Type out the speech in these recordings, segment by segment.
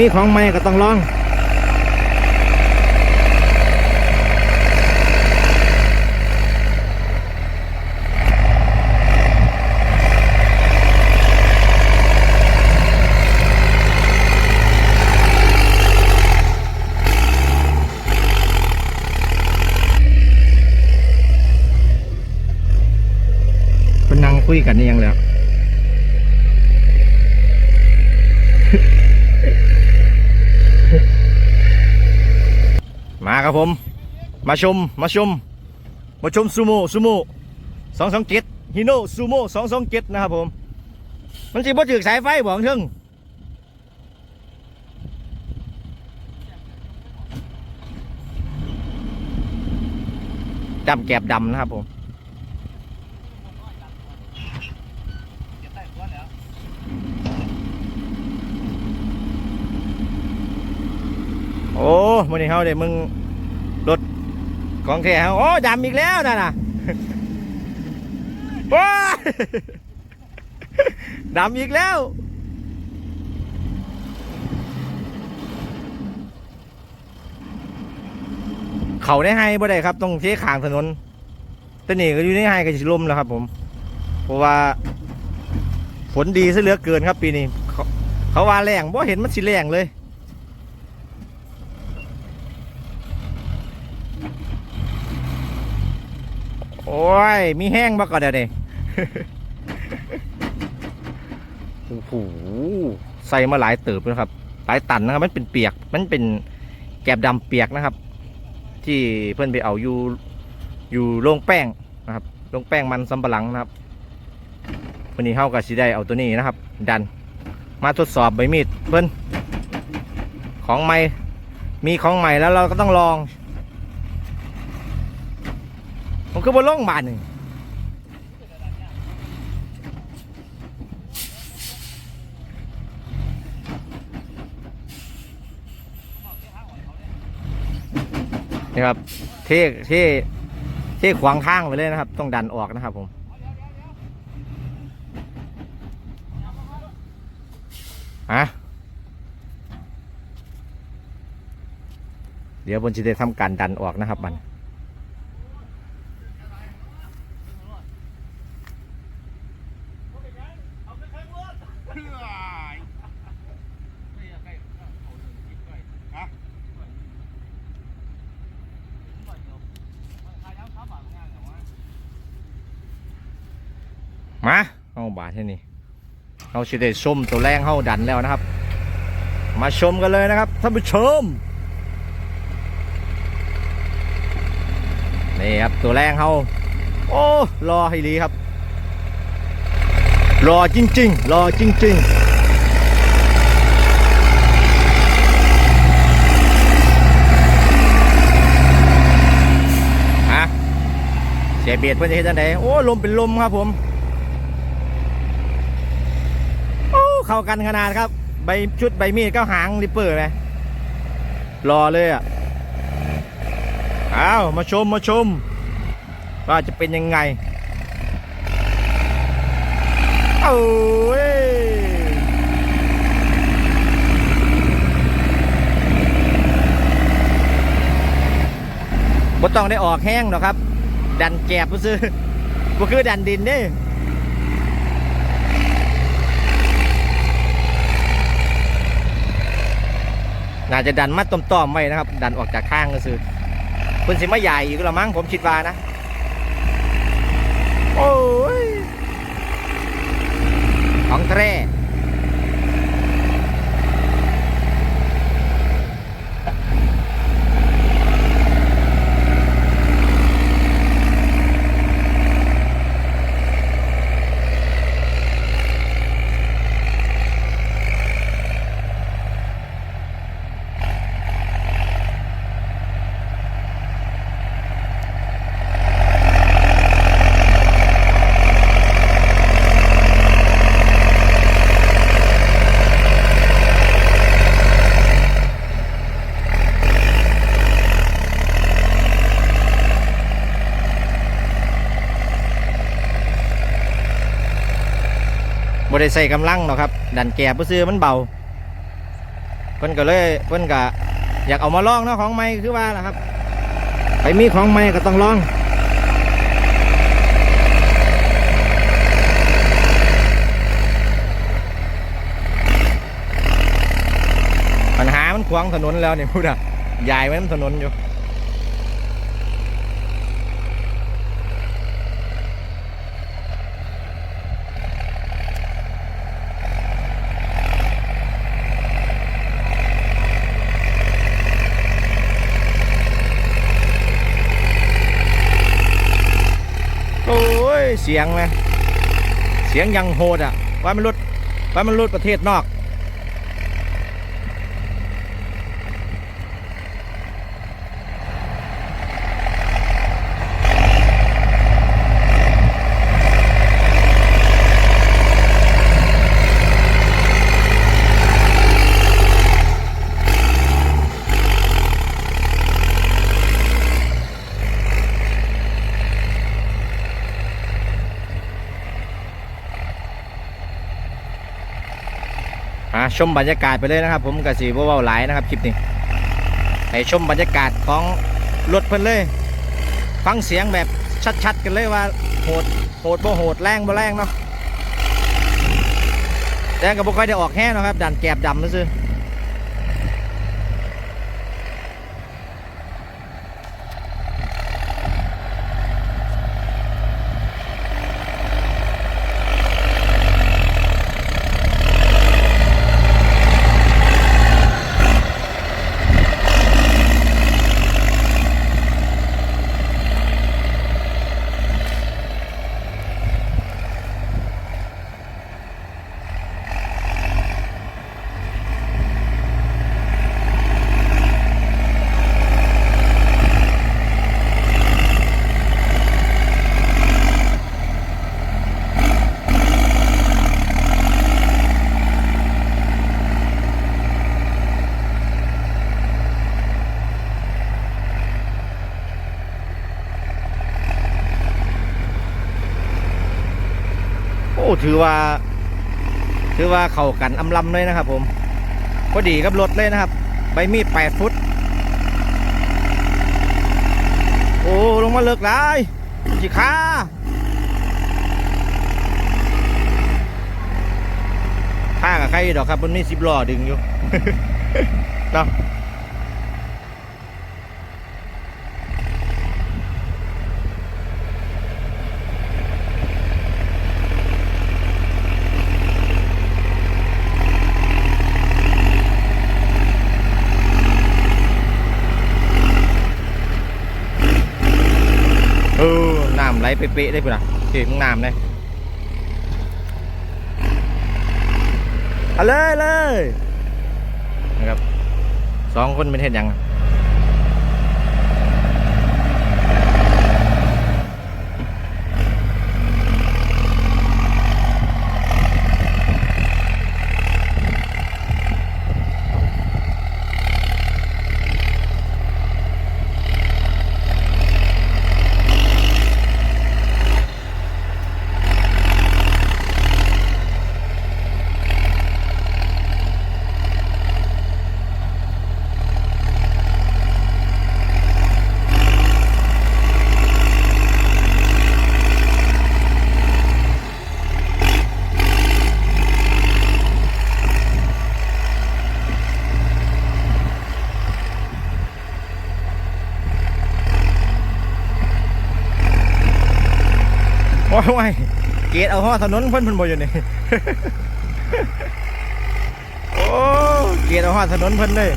มีของใหม่ก็ต้องลองเป็นนั่งคุยกันนี่ยังแล้ว มาครับผม มาชม มาชม มาชมซูโม่ซูโม่สองสองเจ็ดฮิโน่ซูโม่สองสองเจ็ดนะครับผม มันจะบ่จืดสายไฟบอกเชิงจำแกบดำนะครับผม โอ้มันนี่เฮาได้มึงรถของแท้เฮาโอ้ดำอีกแล้วนั่นน่ะว้าดำอีกแล้วเขาได้ให้บ่ได้ครับต้องเทขางถนนแต่นี่ก็อยู่ในให้ก็สิลมแล้วครับ ผม เพราะว่าฝนดีซะเหลือเกินครับปีนี้เขาเขาว่าแรงบ่เห็นมันสิแรงเลย โอ้ย มีแห้งมาก่อนเดี๋ยวนี้โอ้โหใส่มาหลายเติบนะครับ หลายตันนะครับ มันเป็นเปียก มันเป็นแกบดำเปียกนะครับ ที่เพื่อนไปเอาอยู่อยู่โรงแป้งนะครับโรงแป้งมันสำปะหลังนะครับวันนี้เข้ากับสีได้เอาตัวนี้นะครับ ดัน มาทดสอบใบมีดเพื่อนของใหม่มีของใหม่แล้วเราก็ต้องลอง ผมคือบนล่องบานหนึ่งนี่ครับ เท่เท่เท่ขวางข้างไปเลยนะครับ ต้องดันออกนะครับผมฮะเดี๋ยวบนจะได้ทำการดันออกนะครับมัน มาเอาบาทที่นี่เราชิได้ชมตัวแรงเข้าดันแล้วนะครับ มาชมกันเลยนะครับท่านผู้ชมนี่ครับตัวแรงเขาโอ้รอให้ดีครับ รอจริง ๆ รอจริงๆฮะเสียเบียดเพื่อนจะเห็นจังไดโอ้ลมเป็นลมครับผม โอ้ เข้ากันขนาดครับ ใบชุดใบมีดก็หางริปเปอร์เลยรอเลยอะอ้าวมาชมมาชม ว่าจะเป็นยังไงโอ้ยบ่ต้องได้ออกแห้งหรอกครับ ดันแกบซื้อบ่คือดันดินเด้ น่าจะดันมัดต้อมๆไว้นะครับ ดันออกจากข้างก็คือเพิ่นสิมาใหญ่อีกและมั้งผมคิดว่านะ โอ้ยของแท้ บ่ได้ใส่กำลังหรอกครับ ดันแกบซื้อมันเบาเพิ่นก็เลยเพิ่นก็อยากเอามาลองเนาะของใหม่คือว่าล่ะครับ ไปมีของใหม่ก็ต้องลองปัญหามันขวางถนนแล้วเนี่ยพูดอะยายไว้มันถนนอยู่ โอ้ย เสียงไหมเสียงยังโหดอะว่ามันรุดว่ามันรุดประเทศนอก ชมบรรยากาศไปเลยนะครับ ผมกับสีบ่เบาๆหลายนะครับคลิปนี้ให้ชมบรรยากาศของรถเพิ่นเลย ฟังเสียงแบบชัดๆกันเลยว่าโหดโหดบ่โหดแรงบ่แรงเนาะแรงกับ่ค่อยได้ออกแห้งนาะครับดันแกบดำซื่อ ถือว่า ถือว่าเข้ากันอำลำเลยนะครับ ผมพอดีกับรถเลยนะครับ ใบมีด8ฟุต โอ้ลงมาเลิกได้จิค้าข้ากับใครดอกครับมันมีสิบล้อดึงอยู่เนาะเออน้ำไหล เป๊ะๆได้ปุ่นอะเห็นมึงน้ำเลยเอาเลยเลยนะครับสองคนเป็นเห็นยัง โอ้ยโอ้เกตเอาห่อถนนเพิ่นเพิ่นบ่อยู่นี่โอ้เกตเอาห่อถนนเพิ่นเลย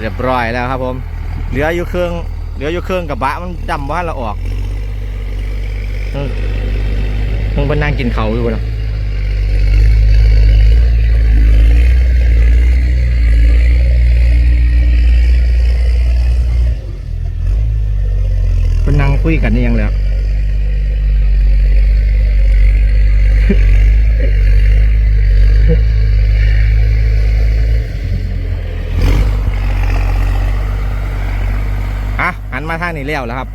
เรียบร้อยแล้วครับผมเหลืออยู่เครื่องเหลืออยู่เครื่องกับบะมันดำว่าเราออกเออเพิ่งเพิ่นนั่งกินเขาอยู่นะเพิ่นนั่ง คุยกันนี่ยังแล้วอะหันมาทางนี้แล้วแล้วครับ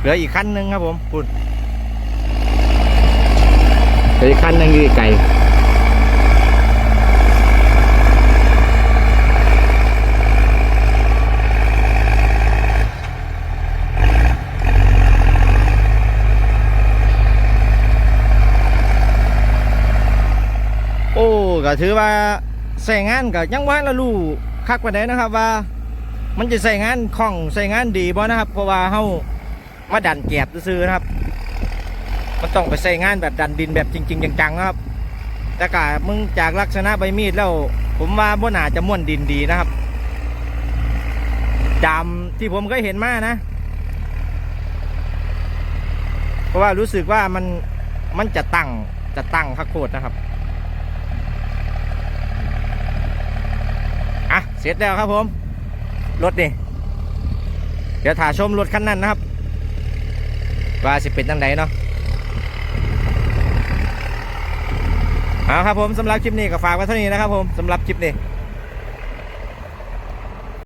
เหลืออีกขั้นหนึ่งครับผมปุ่นอีกคันหนึงอยู่ไกลโอ้ก็ ถือว่าใส่งานก็ยังว่าละรู้คักกว่าไหนนะครับว่า มันจะใส่งานคล่องใส่งานดีบ่นะครับ เพราะว่าเฮามาดันแกบซื้อนะครับ มันต้องไปใส่งานแบบดันดินแบบจริง ๆ จังๆนะครับ แต่กามึงจากลักษณะใบมีดแล้ว ผมว่าบ่นาจะม่วนดินดีนะครับดำที่ผมเคยเห็นมานะ เพราะว่ารู้สึกว่ามันมันจะตั้งจะตั้งคักโคตรนะครับ อะเสร็จแล้วครับผม รถนี่ เดี๋ยวถ่ายชมรถคันนั้นนะครับ ว่าสิเป็นตังไดเนาะเอาครับผมสำหรับคลิปนี้ก็ฝากไว้เท่านี้นะครับผมสำหรับคลิปนี้